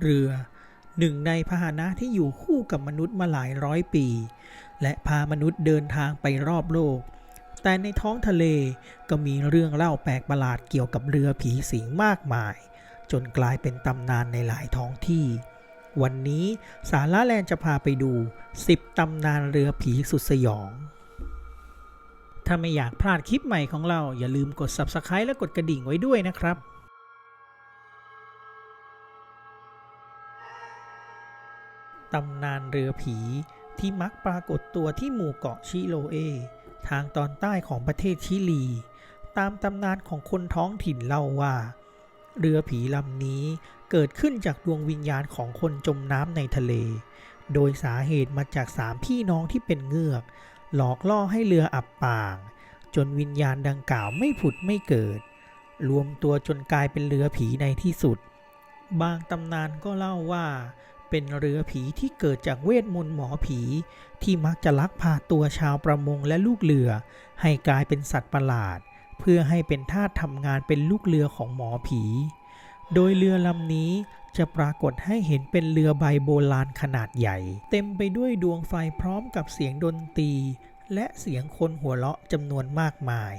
เรือ หนึ่งในพาหนะที่อยู่คู่กับมนุษย์มาหลายร้อยปี และพามนุษย์เดินทางไปรอบโลก แต่ในท้องทะเลก็มีเรื่องเล่าแปลกประหลาดเกี่ยวกับเรือผีสิงมากมาย จนกลายเป็นตำนานในหลายท้องที่ วันนี้สาระแลนจะพาไปดู 10ตำนานเรือผีสุดสยองถ้าไม่อยากพลาดคลิปใหม่ของเราอย่าลืมกด Subscribe และกดกระดิ่งไว้ด้วยนะครับ ตำนานเรือผีที่มักปรากฏตัวที่หมู่เกาะชิโลเอ ทางตอนใต้ของประเทศชิลี ตามตำนานของคนท้องถิ่นเล่าว่า เรือผีลำนี้เกิดขึ้นจากดวงวิญญาณของคนจมน้ำในทะเล โดยสาเหตุมาจากสามพี่น้องที่เป็นเงือก หลอกล่อให้เรืออับปาง จนวิญญาณดังกล่าวไม่ผุดไม่เกิด รวมตัวจนกลายเป็นเรือผีในที่สุด บางตำนานก็เล่าว่า เป็นเรือผีที่เกิดจากเวทมนต์หมอผี ที่มักจะลักพาตัวชาวประมงและลูกเรือ ให้กลายเป็นสัตว์ประหลาด เพื่อให้เป็นทาสทำงานเป็นลูกเรือของหมอผี โดยเรือลำนี้จะปรากฏให้เห็นเป็นเรือใบโบราณขนาดใหญ่ เต็มไปด้วยดวงไฟพร้อมกับเสียงดนตรี และเสียงคนหัวเราะจำนวนมากมาย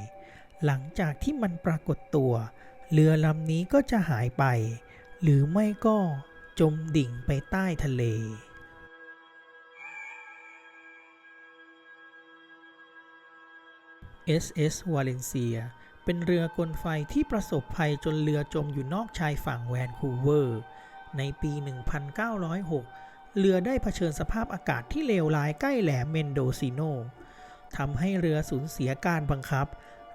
หลังจากที่มันปรากฏตัว เรือลำนี้ก็จะหายไป หรือไม่ก็ จมดิ่งไปใต้ทะเล SS วาเลนเซีย เป็นเรือกลไฟที่ประสบภัยจนเรือจมอยู่นอกชายฝั่งแวนคูเวอร์ ในปี 1906 เรือได้เผชิญสภาพอากาศที่เลวร้ายใกล้แหลมเมนโดซิโนทำให้เรือสูญเสียการบังคับ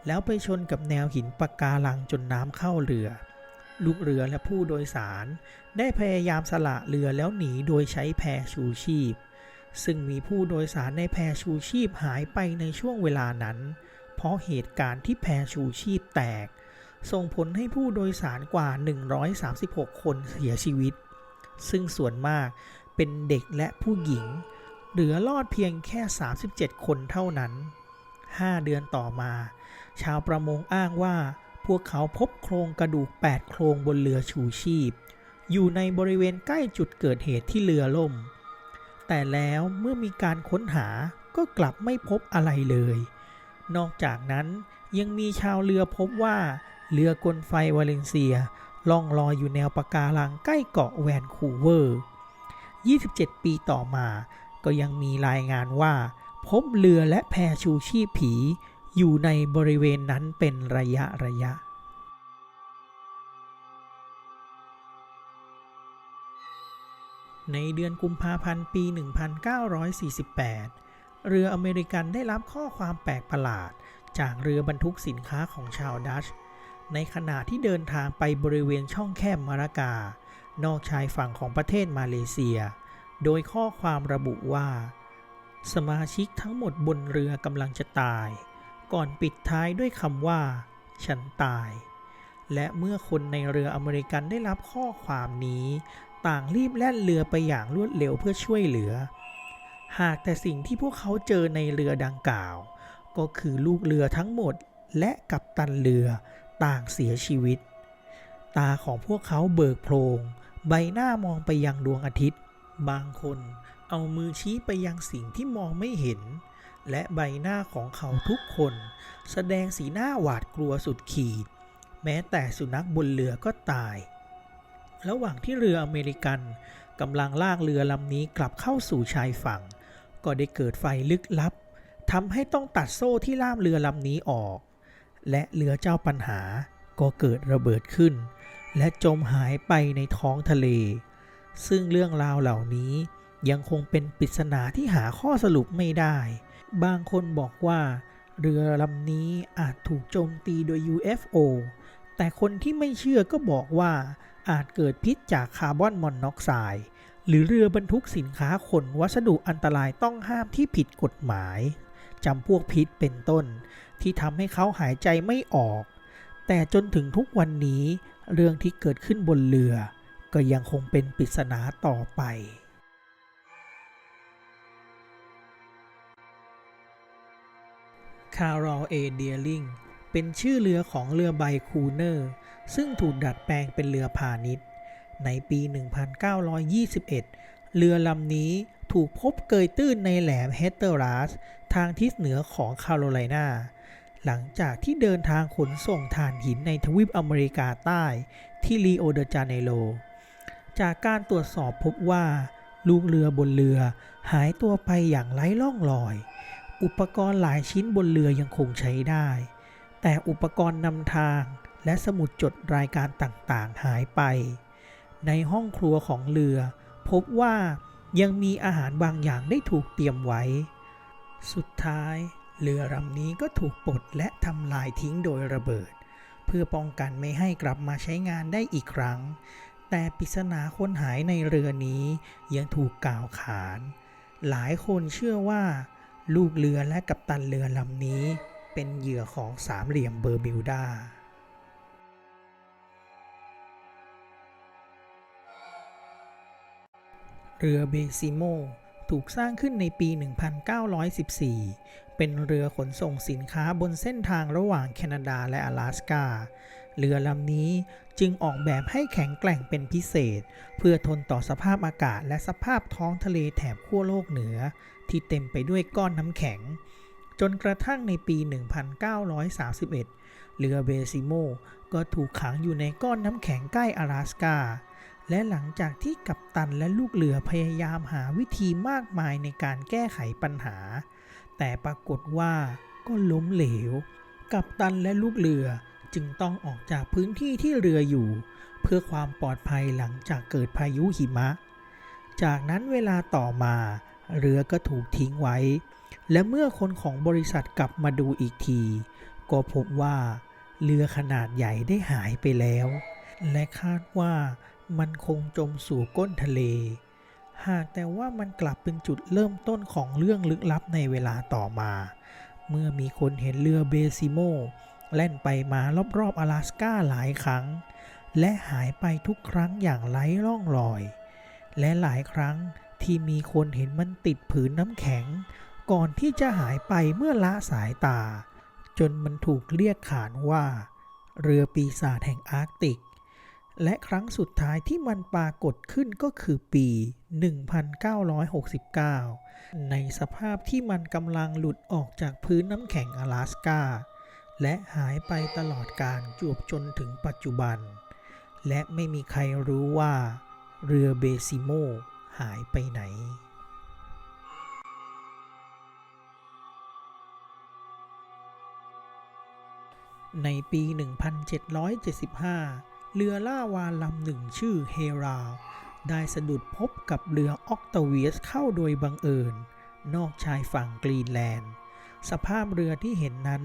แล้วไปชนกับแนวหินปะการังจนน้ำเข้าเรือ ลูกเรือและผู้โดยสาร ได้พยายามสละเรือแล้วหนีโดยใช้แพชูชีพ ซึ่งมีผู้โดยสารในแพชูชีพหายไปในช่วงเวลานั้น เพราะเหตุการณ์ที่แพชูชีพแตก ส่งผลให้ผู้โดยสารกว่า 136 คนเสียชีวิต ซึ่งส่วนมากเป็นเด็กและผู้หญิง เหลือรอดเพียงแค่ 37 คนเท่านั้น 5 เดือนต่อมา ชาวประมงอ้างว่า พวกเขาพบโครงกระดูก 8 โครงบนเรือชูชีพ อยู่ในบริเวณใกล้จุดเกิดเหตุที่เรือล่ม แต่แล้วเมื่อมีการค้นหาก็กลับไม่พบอะไรเลย นอกจากนั้นยังมีชาวเรือพบว่าเรือกลไฟวาเลนเซียล่องลอยอยู่แนวปะการังใกล้เกาะแวนคูเวอร์ 27 ปีต่อมา ก็ยังมีรายงานว่า พบเรือและแพชูชีพผี อยู่ในบริเวณนั้นเป็นระยะระยะ ในเดือนกุมภาพันธ์ปี 1948 เรืออเมริกันได้รับข้อความแปลกประหลาด จากเรือบรรทุกสินค้าของชาวดัช ในขณะที่เดินทางไปบริเวณช่องแคบมารากานอกชายฝั่งของประเทศมาเลเซีย โดยข้อความระบุว่า สมาชิกทั้งหมดบนเรือกำลังจะตาย ก่อนปิดท้ายด้วยคำว่า ฉันตาย และเมื่อคนในเรืออเมริกันได้รับข้อความนี้ ต่างรีบแล่นเรือไปอย่างรวดเร็วเพื่อช่วยเหลือ หากแต่สิ่งที่พวกเขาเจอในเรือดังกล่าว ก็คือลูกเรือทั้งหมดและกัปตันเรือต่างเสียชีวิต ตาของพวกเขาเบิกโพลงใบหน้ามองไปยังดวงอาทิตย์ บางคนเอามือชี้ไปยังสิ่งที่มองไม่เห็น และใบหน้าของเขาทุกคน แสดงสีหน้าหวาดกลัวสุดขีด แม้แต่สุนัขบนเรือก็ตาย ระหว่างที่เรืออเมริกันกำลังลากเรือลำนี้กลับเข้าสู่ชายฝั่ง ก็ได้เกิดไฟลึกลับทำให้ต้องตัดโซ่ที่ล่ามเรือลำนี้ออก และเรือเจ้าปัญหาก็เกิดระเบิดขึ้น และจมหายไปในท้องทะเล ซึ่งเรื่องราวเหล่านี้ยังคงเป็นปริศนาที่หาข้อสรุปไม่ได้ บางคนบอกว่า เรือลำนี้อาจถูกโจมตีโดย UFO แต่คนที่ไม่เชื่อก็บอกว่าอาจเกิดพิษจากคาร์บอนมอนอกไซด์หรือเรือบรรทุกสินค้าขนวัสดุอันตรายต้องห้ามที่ผิดกฎหมายจำพวกพิษเป็นต้น ที่ทำให้เขาหายใจไม่ออก แต่จนถึงทุกวันนี้ เรื่องที่เกิดขึ้นบนเรือ ก็ยังคงเป็นปริศนาต่อไป คารอลเอเดียลิงเป็นชื่อเรือของเรือใบคูเนอร์ ซึ่งถูกดัดแปลงเป็นเรือพาณิชย์ ในปี 1921 เรือลำนี้ถูกพบเกยตื้นในแหลมเฮเตอรัสทางทิศเหนือของแคโรไลนา หลังจากที่เดินทางขนส่งถ่านหินในทวีปอเมริกาใต้ที่ลีโอเดจาเนโร จากการตรวจสอบพบว่าลูกเรือบนเรือหายตัวไปอย่างไร้ร่องรอย อุปกรณ์หลายชิ้นบนเรือยังคงใช้ได้ แต่อุปกรณ์นำทางและสมุดจดรายการต่างๆหายไป ในห้องครัวของเรือ พบว่ายังมีอาหารบางอย่างได้ถูกเตรียมไว้ สุดท้าย เรือลำนี้ก็ถูกปลดและทำลายทิ้งโดยระเบิด เพื่อป้องกันไม่ให้กลับมาใช้งานได้อีกครั้ง แต่ปริศนาคนหายในเรือนี้ยังถูกกล่าวขาน หลายคนเชื่อว่า ลูกเรือและกัปตันเรือลำนี้เป็นเหยื่อของสามเหลี่ยมเบอร์มิวดา เรือเบซิโมถูกสร้างขึ้นในปี 1914 เป็นเรือขนส่งสินค้าบนเส้นทางระหว่างแคนาดาและ阿拉สกา เรือลำนี้จึงออกแบบให้แข็งแกร่งเป็นพิเศษ เพื่อทนต่อสภาพอากาศและสภาพท้องทะเลแถบขั้วโลกเหนือ ที่เต็มไปด้วยก้อนน้ำแข็ง จนกระทั่งในปี 1931 เรือเบซิโมก็ถูกขังอยู่ในก้อนน้ำแข็งใกล้阿拉สกา และหลังจากที่กัปตันและลูกเรือพยายามหาวิธีมากมายในการแก้ไขปัญหา แต่ปรากฏว่าก็ล้มเหลว กัปตันและลูกเรือจึงต้องออกจากพื้นที่ที่เรืออยู่ เพื่อความปลอดภัยหลังจากเกิดพายุหิมะ จากนั้นเวลาต่อมา เรือก็ถูกทิ้งไว้ และเมื่อคนของบริษัทกลับมาดูอีกที ก็พบว่า เรือขนาดใหญ่ได้หายไปแล้ว และคาดว่ามันคงจมสู่ก้นทะเล หากแต่ว่ามันกลับเป็นจุดเริ่มต้นของเรื่องลึกลับในเวลาต่อมา เมื่อมีคนเห็นเรือเบซิโมแล่นไปมารอบๆ阿拉สก้าหลายครั้ง และหายไปทุกครั้งอย่างไร้ร่องรอย และหลายครั้ง ที่มีคนเห็นมันติดผืนน้ำแข็ง ก่อนที่จะหายไปเมื่อละสายตา จนมันถูกเรียกขานว่า เรือปีศาจแห่งอาร์กติก และครั้งสุดท้ายที่มันปรากฏขึ้นก็คือปี 1969 ในสภาพที่มันกำลังหลุดออกจากพื้นน้ำแข็ง阿拉สกาและหายไปตลอดการจวบจนถึงปัจจุบัน และไม่มีใครรู้ว่า เรือเบซิโม หายไปไหนในปี 1775 เรือล่าวานลำหนึ่งชื่อเฮรา ได้สะดุดพบกับเรือออกตเวียสเข้าโดยบังเอิญ นอกชายฝั่งกรีนแลนด์ สภาพเรือที่เห็นนั้น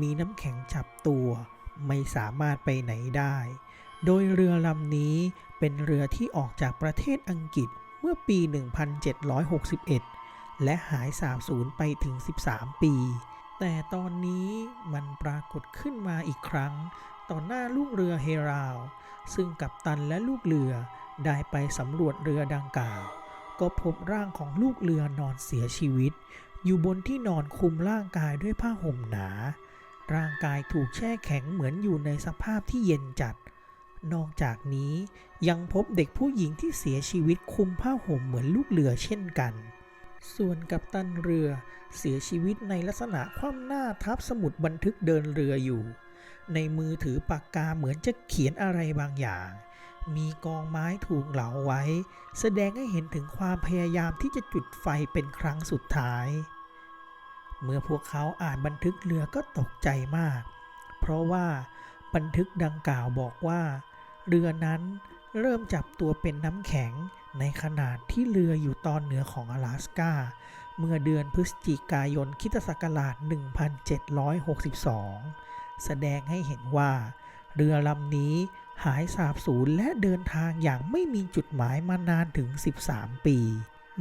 มีน้ำแข็งจับตัว ไม่สามารถไปไหนได้ โดยเรือลำนี้เป็นเรือที่ออกจากประเทศอังกฤษ เมื่อปี 1761 และหายสาบสูญไปถึง 13 ปี แต่ตอนนี้มันปรากฏขึ้นมาอีกครั้ง ต่อหน้าลูกเรือเฮราลซึ่งกัปตันและลูกเรือได้ไปสำรวจเรือดังกล่าว ก็พบร่างของลูกเรือนอนเสียชีวิต อยู่บนที่นอนคุมร่างกายด้วยผ้าห่มหนา ร่างกายถูกแช่แข็งเหมือนอยู่ในสภาพที่เย็นจัด นอกจากนี้ยังพบเด็กผู้หญิงที่เสียชีวิตคลุมผ้าห่มเหมือนลูกเรือเช่นกัน ส่วนกัปตันเรือเสียชีวิตในลักษณะคว่ำหน้าทับสมุดบันทึกเดินเรืออยู่ ในมือถือปากกาเหมือนจะเขียนอะไรบางอย่าง มีกองไม้ถูกเหลาไว้ แสดงให้เห็นถึงความพยายามที่จะจุดไฟเป็นครั้งสุดท้าย เมื่อพวกเขาอ่านบันทึกเรือก็ตกใจมาก เพราะว่าบันทึกดังกล่าวบอกว่า เรือนั้นเริ่มจับตัวเป็นน้ำแข็งในขนาดที่เรืออยู่ตอนเหนือของ阿拉สกาเมื่อเดือนพฤศจิกายนคิตศักราช 1762 แสดงให้เห็นว่า เรือลำนี้หายสาบสูญและเดินทางอย่างไม่มีจุดหมายมานานถึง 13 ปี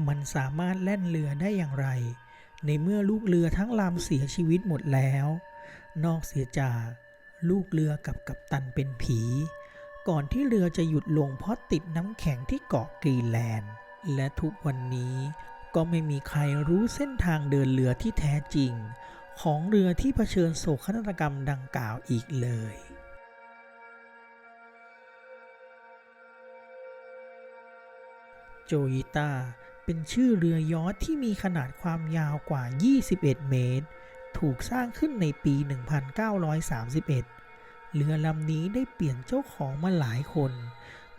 มันสามารถแล่นเรือได้อย่างไร ในเมื่อลูกเรือทั้งลำเสียชีวิตหมดแล้ว นอกเสียจากลูกเรือกับกัปตันเป็นผี ก่อนที่เรือจะหยุดลงเพราะติดน้ำแข็งที่เกาะกรีนแลนด์ และทุกวันนี้ก็ไม่มีใครรู้เส้นทางเดินเรือที่แท้จริง ของเรือที่เผชิญโศกนาฏกรรมดังกล่าวอีกเลยโจยิต้าเป็นชื่อเรือยอทที่มีขนาดความยาวกว่า 21 เมตร ถูกสร้างขึ้นในปี 1931 เรือลำนี้ได้เปลี่ยนเจ้าของมาหลายคน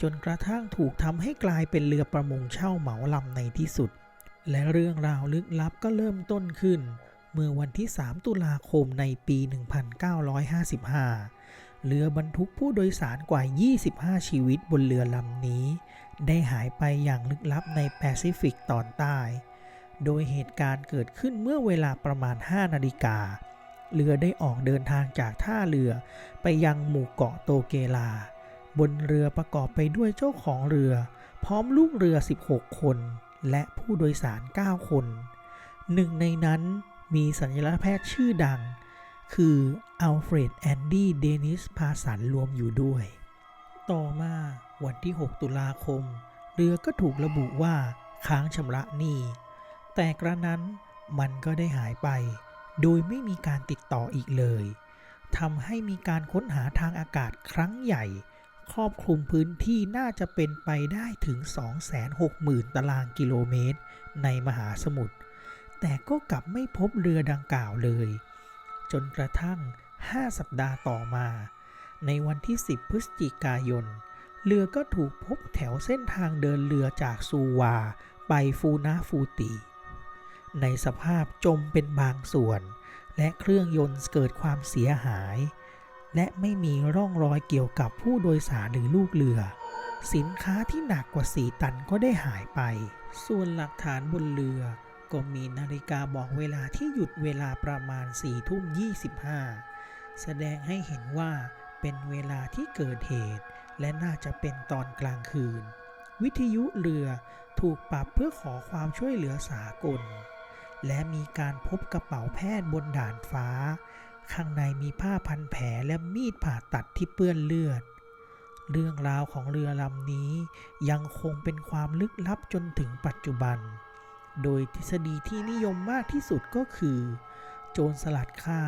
จนกระทั่งถูกทำให้กลายเป็นเรือประมงเช่าเหมาลำในที่สุด และเรื่องราวลึกลับก็เริ่มต้นขึ้น เมื่อวันที่ 3 ตุลาคมในปี 1955 เรือบรรทุกผู้โดยสารกว่า 25 ชีวิตบนเรือลำนี้ ได้หายไปอย่างลึกลับในแปซิฟิกตอนใต้ โดยเหตุการณ์เกิดขึ้นเมื่อเวลาประมาณ 5 นาฬิกา เรือได้ออกเดินทางจากท่าเรือไปยังหมู่เกาะโตเกลา บนเรือประกอบไปด้วยเจ้าของเรือ พร้อมลูกเรือ 16 คน และผู้โดยสาร 9 คน หนึ่งในนั้นมีสัญลักษณ์แพทย์ชื่อดัง คืออัลเฟรดแอนดี้เดนิสพาสันรวมอยู่ด้วย ต่อมาวันที่ 6 ตุลาคม เรือก็ถูกระบุว่าค้างชำระหนี้แต่กระนั้นมันก็ได้หายไป โดยไม่มีการติดต่ออีกเลยทำให้มีการค้นหาทางอากาศครั้งใหญ่ ครอบคลุมพื้นที่น่าจะเป็นไปได้ถึง 260,000 ตารางกิโลเมตร ในมหาสมุทร แต่ก็กลับไม่พบเรือดังกล่าวเลย จนกระทั่ง 5 สัปดาห์ต่อมา ในวันที่ 10 พฤศจิกายน เรือก็ถูกพบแถวเส้นทางเดินเรือจากซูวา ไปฟูนาฟูติ ในสภาพจมเป็นบางส่วน และเครื่องยนต์เกิดความเสียหาย และไม่มีร่องรอยเกี่ยวกับผู้โดยสารหรือลูกเรือ สินค้าที่หนักกว่า 4 ตันก็ได้หายไป ส่วนหลักฐานบนเรือ ก็มีนาฬิกาบอกเวลาที่หยุดเวลาประมาณ4ทุ่ม25 แสดงให้เห็นว่าเป็นเวลาที่เกิดเหตุ และน่าจะเป็นตอนกลางคืน วิทยุเรือถูกปรับเพื่อขอความช่วยเหลือสากล และมีการพบกระเป๋าแพทย์บนด่านฟ้า ข้างในมีผ้าพันแผลและมีดผ่าตัดที่เปื้อนเลือด เรื่องราวของเรือลำนี้ยังคงเป็นความลึกลับจนถึงปัจจุบัน โดยทฤษฎีที่นิยมมากที่สุดก็คือ โจรสลัดฆ่า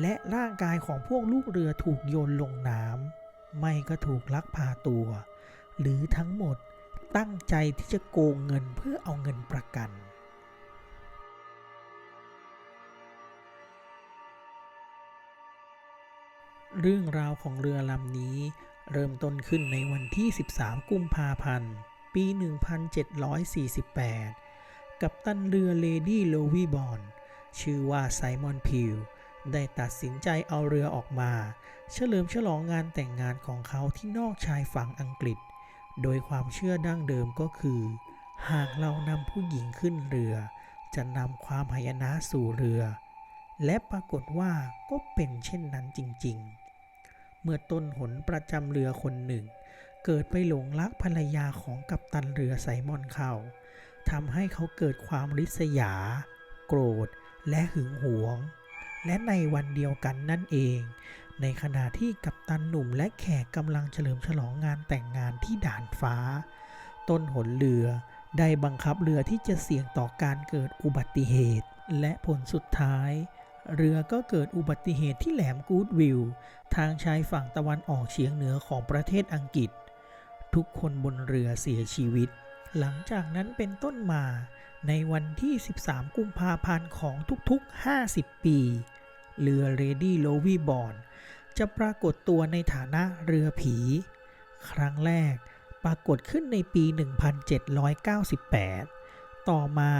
และร่างกายของพวกลูกเรือถูกโยนลงน้ำไม่ก็ถูกลักพาตัว หรือทั้งหมดตั้งใจที่จะโกงเงินเพื่อเอาเงินประกัน เรื่องราวของเรือลำนี้ เริ่มต้นขึ้นในวันที่ 13 กุมภาพันธ์ ปี 1748 กับตันเรือเลดี้โลวีบอน ชื่อว่าไซมอนพิวได้ตัดสินใจเอาเรือออกมา เฉลิมฉลองงานแต่งงานของเขาที่นอกชายฝั่งอังกฤษ โดยความเชื่อดั้งเดิมก็คือ หากเรานำผู้หญิงขึ้นเรือ จะนำความหายนะสู่เรือ และปรากฏว่าก็เป็นเช่นนั้นจริง ๆ เมื่อต้นหนประจำเรือคนหนึ่ง เกิดไปหลงรักภรรยาของกัปตันเรือไซมอนเขาทำให้เขาเกิดความริษยา โกรธ และหึงหวง และในวันเดียวกันนั่นเอง ในขณะที่กัปตันหนุ่มและแขกกำลังเฉลิมฉลองงานแต่งงานที่ด่านฟ้า ต้นหนเรือได้บังคับเรือที่จะเสี่ยงต่อการเกิดอุบัติเหตุ และผลสุดท้าย เรือก็เกิดอุบัติเหตุที่แหลมกูดวิลทางชายฝั่งตะวันออกเฉียงเหนือของประเทศอังกฤษ ทุกคนบนเรือเสียชีวิต หลังจากนั้นเป็นต้นมา ในวันที่ 13 กุมภาพันธ์ของทุกๆ 50 ปี เรือเรดี้โลวีบอนจะปรากฏตัวในฐานะเรือผี ครั้งแรกปรากฏขึ้นในปี 1798 ต่อมา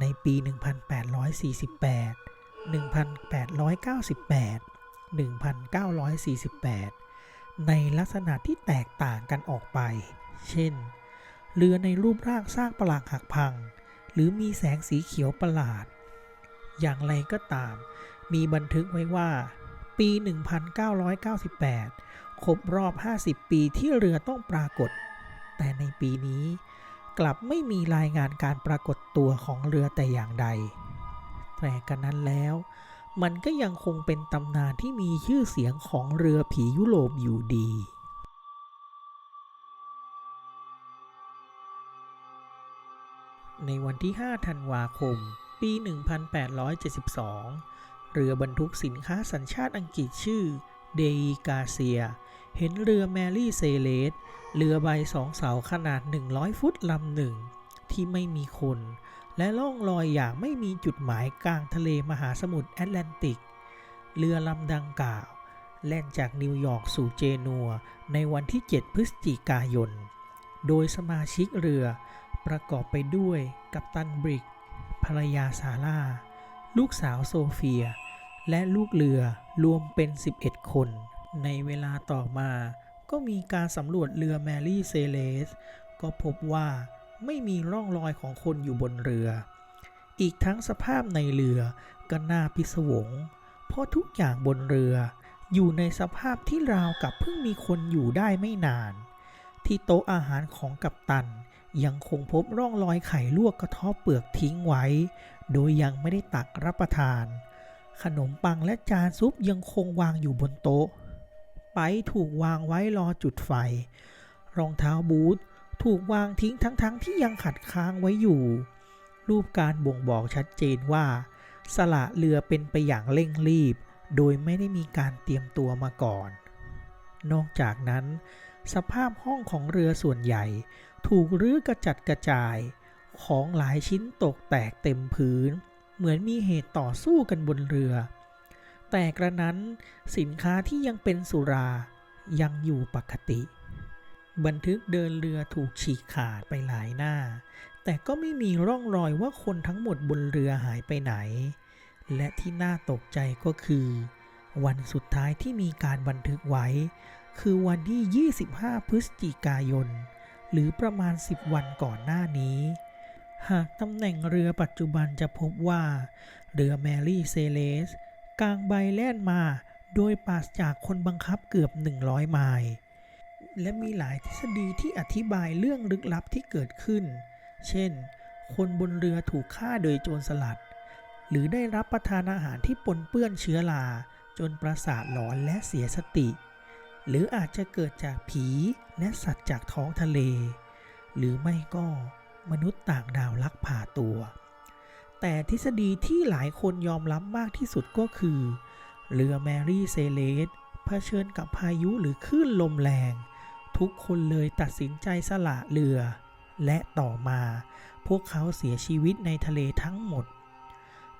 ในปี 1848 1898 1948 ในลักษณะที่แตกต่างกันออกไป เช่น เรือในรูปร่างสร้างประหลาดหักพัง หรือมีแสงสีเขียวประหลาด อย่างไรก็ตาม มีบันทึกไว้ว่า ปี 1998 ครบรอบ 50 ปีที่เรือต้องปรากฏ แต่ในปีนี้ กลับไม่มีรายงานการปรากฏตัวของเรือแต่อย่างใด แต่กันนั้นแล้ว มันก็ยังคงเป็นตำนานที่มีชื่อเสียงของเรือผียุโรปอยู่ดีในวันที่ 5 ธันวาคม ปี 1872 เรือบรรทุกสินค้าสัญชาติอังกฤษชื่อ เดอีกาเซีย เห็นเรือแมรี่เซเลส เรือใบสองเสาขนาด 100 ฟุตลำหนึ่ง ที่ไม่มีคน และล่องลอยอย่างไม่มีจุดหมายกลางทะเลมหาสมุทรแอตแลนติก เรือลำดังกล่าว แล่นจากนิวยอร์กสู่เจนัวในวันที่ 7 พฤศจิกายน โดยสมาชิกเรือประกอบไปด้วยกัปตันบริก ภรรยาซาร่า ลูกสาวโซเฟีย และลูกเรือรวมเป็น 11 คน ในเวลาต่อมาก็มีการสำรวจเรือแมรี่เซเลส ก็พบว่า ไม่มีร่องรอยของคนอยู่บนเรือ อีกทั้งสภาพในเรือก็น่าพิศวง เพราะทุกอย่างบนเรือ อยู่ในสภาพที่ราวกับเพิ่งมีคนอยู่ได้ไม่นาน ที่โต๊ะอาหารของกัปตัน ยังคงพบร่องรอยไข่ลวกกระเทบเปลือกทิ้งไว้ โดยยังไม่ได้ตักรับประทาน ขนมปังและจานซุปยังคงวางอยู่บนโต๊ะ ไปถูกวางไว้รอจุดไฟ รองเท้าบูท ถูกวางทิ้งทั้งๆทที่ยังขัดค้างไว้อยู่ รูปการบ่งบอกชัดเจนว่า สละเรือเป็นไปอย่างเร่งรีบ โดยไม่ได้มีการเตรียมตัวมาก่อน นอกจากนั้น สภาพห้องของเรือส่วนใหญ่ ถูกรื้อกระจัดกระจาย ของหลายชิ้นตกแตกเต็มพื้น เหมือนมีเหตุต่อสู้กันบนเรือ แต่กระนั้นสินค้าที่ยังเป็นสุรายังอยู่ปกติ บันทึกเดินเรือถูกฉีกขาดไปหลายหน้า แต่ก็ไม่มีร่องรอยว่าคนทั้งหมดบนเรือหายไปไหน และที่น่าตกใจก็คือ วันสุดท้ายที่มีการบันทึกไว้ คือวันที่ 25 พฤศจิกายน หรือประมาณ 10 วันก่อนหน้านี้ หากตำแหน่งเรือปัจจุบันจะพบว่า เรือแมรี่เซเลส กลางใบแล่นมา โดยปราศจากคนบังคับเกือบ 100 ไมล์ และมีหลายทฤษฎีที่อธิบายเรื่องลึกลับที่เกิดขึ้น เช่น คนบนเรือถูกฆ่าโดยโจรสลัด หรือได้รับประทานอาหารที่ปนเปื้อนเชื้อรา จนประสาทหลอนและเสียสติ หรืออาจจะเกิดจากผีและสัตว์จากท้องทะเล หรือไม่ก็มนุษย์ต่างดาวลักพาตัว แต่ทฤษฎีที่หลายคนยอมรับมากที่สุดก็คือ เรือแมรี่เซเลสเผชิญกับพายุหรือคลื่นลมแรง ทุกคนเลยตัดสินใจสละเรือ และต่อมาพวกเขาเสียชีวิตในทะเลทั้งหมด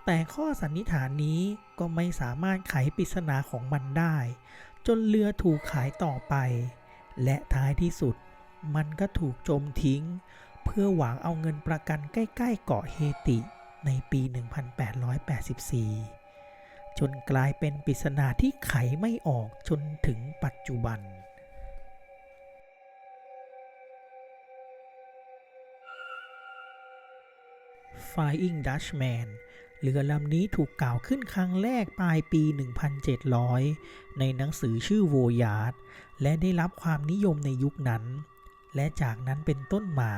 แต่ข้อสันนิษฐานนี้ก็ไม่สามารถไขปริศนาของมันได้ จนเรือถูกขายต่อไป และท้ายที่สุด มันก็ถูกจมทิ้ง เพื่อหวังเอาเงินประกันใกล้ๆเกาะเฮติในปี 1884 จนกลายเป็นปริศนาที่ไขไม่ออกจนถึงปัจจุบัน Flying Dutchman เรือลำนี้ถูกกล่าวขึ้นครั้งแรกปลายปี 1700 ในหนังสือชื่อโวยาร์ดและได้รับความนิยมในยุคนั้น และจากนั้นเป็นต้นมา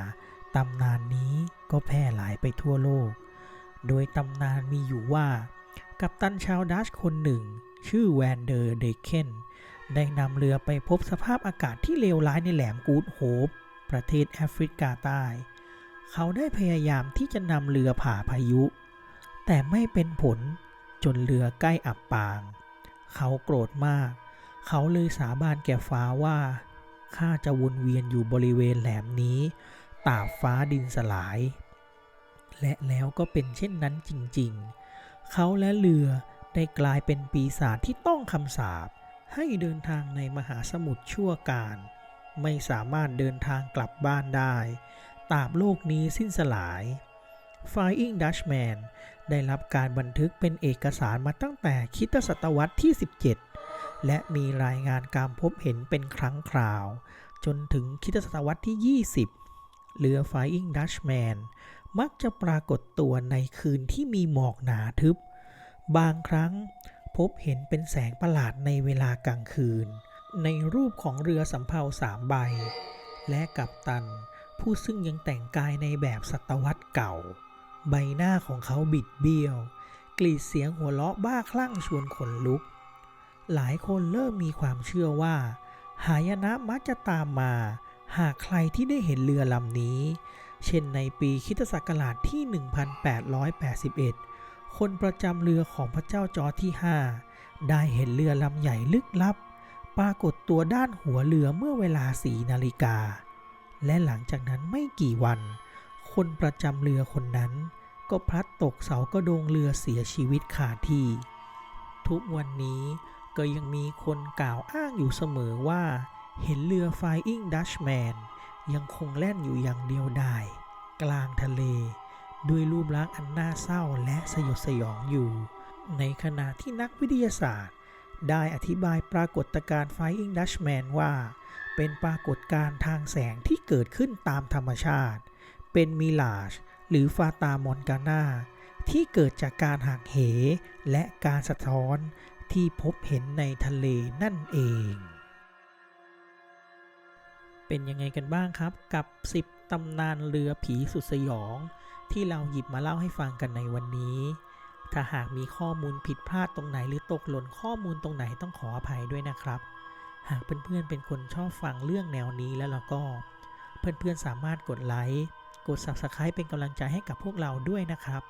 ตำนานนี้ก็แพร่หลายไปทั่วโลก โดยตำนานมีอยู่ว่า กัปตันชาวดัชคนหนึ่ง ชื่อแวนเดอร์เดเคนได้นำเรือไปพบสภาพอากาศที่เลวร้ายในแหลมกูดโฮปประเทศแอฟริกาใต้ เขาได้พยายามที่จะนำเรือผ่าพายุ แต่ไม่เป็นผลจนเรือใกล้อับปาง เขาโกรธมาก เขาเลยสาบานแก่ฟ้าว่าข้าจะวนเวียนอยู่บริเวณแหลมนี้ตาบฟ้าดินสลาย และแล้วก็เป็นเช่นนั้นจริงๆ เขาและเรือได้กลายเป็นปีศาจที่ต้องคำสาปให้เดินทางในมหาสมุทรชั่วการ ไม่สามารถเดินทางกลับบ้านได้ ตราบโลกนี้สิ้นสลาย Flying Dutchman ได้รับการบันทึกเป็นเอกสารมาตั้งแต่คริดศตวรรษที่ 17 และมีรายงานการพบเห็นเป็นครั้งคราว จนถึงคริดศตวรรษที่ 20 เรือ Flying Dutchman มักจะปรากฏตัวในคืนที่มีหมอกหนาทึบ บางครั้งพบเห็นเป็นแสงประหลาดในเวลากลางคืน ในรูปของเรือสำเภาสามใบ และกัปตัน ผู้ซึ่งยังแต่งกายในแบบศตวรรษเก่า ใบหน้าของเขาบิดเบี้ยว กรีดเสียงหัวเราะบ้าคลั่งชวนขนลุก หลายคนเริ่มมีความเชื่อว่า หายนะมักจะตามมา หากใครที่ได้เห็นเรือลำนี้ เช่นในปีคริสตศักราชที่ 1881 คนประจำเรือของพระเจ้าจอร์จที่ 5 ได้เห็นเรือลำใหญ่ลึกลับ ปรากฏตัวด้านหัวเรือเมื่อเวลาสีนาฬิกา และหลังจากนั้นไม่กี่วัน คนประจำเรือคนนั้น ก็พลัดตกเสากระโดงเรือเสียชีวิตขาดที่ ทุกวันนี้ก็ยังมีคนกล่าวอ้างอยู่เสมอว่า เห็นเรือ Flying Dutchman ยังคงแล่นอยู่อย่างเดียวดายกลางทะเล ด้วยรูปลักษณ์อันน่าเศร้าและสยดสยองอยู่ ในขณะที่นักวิทยาศาสตร์ ได้อธิบายปรากฏการณ์ Flying Dutchman ว่า เป็นปรากฏการณ์ทางแสงที่เกิดขึ้นตามธรรมชาติ เป็นมิลาจหรือฟาตามอนกานาที่เกิดจากการหักเห และการสะท้อนที่พบเห็นในทะเลนั่นเอง เป็นยังไงกันบ้างครับกับ 10 ตำนานเรือผีสุดสยอง ที่เราหยิบมาเล่าให้ฟังกันในวันนี้ ถ้าหากมีข้อมูลผิดพลาดตรงไหนหรือตกหล่นข้อมูลตรงไหนต้องขออภัยด้วยนะครับ หากเพื่อนๆเป็นคนชอบฟังเรื่องแนวนี้แล้วเราก็ เพื่อนๆสามารถกดไลค์กด Subscribe เป็นกำลังใจให้กับพวกเราด้วยนะครับ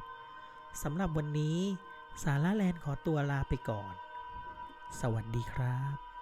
สำหรับวันนี้สาระแลนขอตัวลาไปก่อน สวัสดีครับ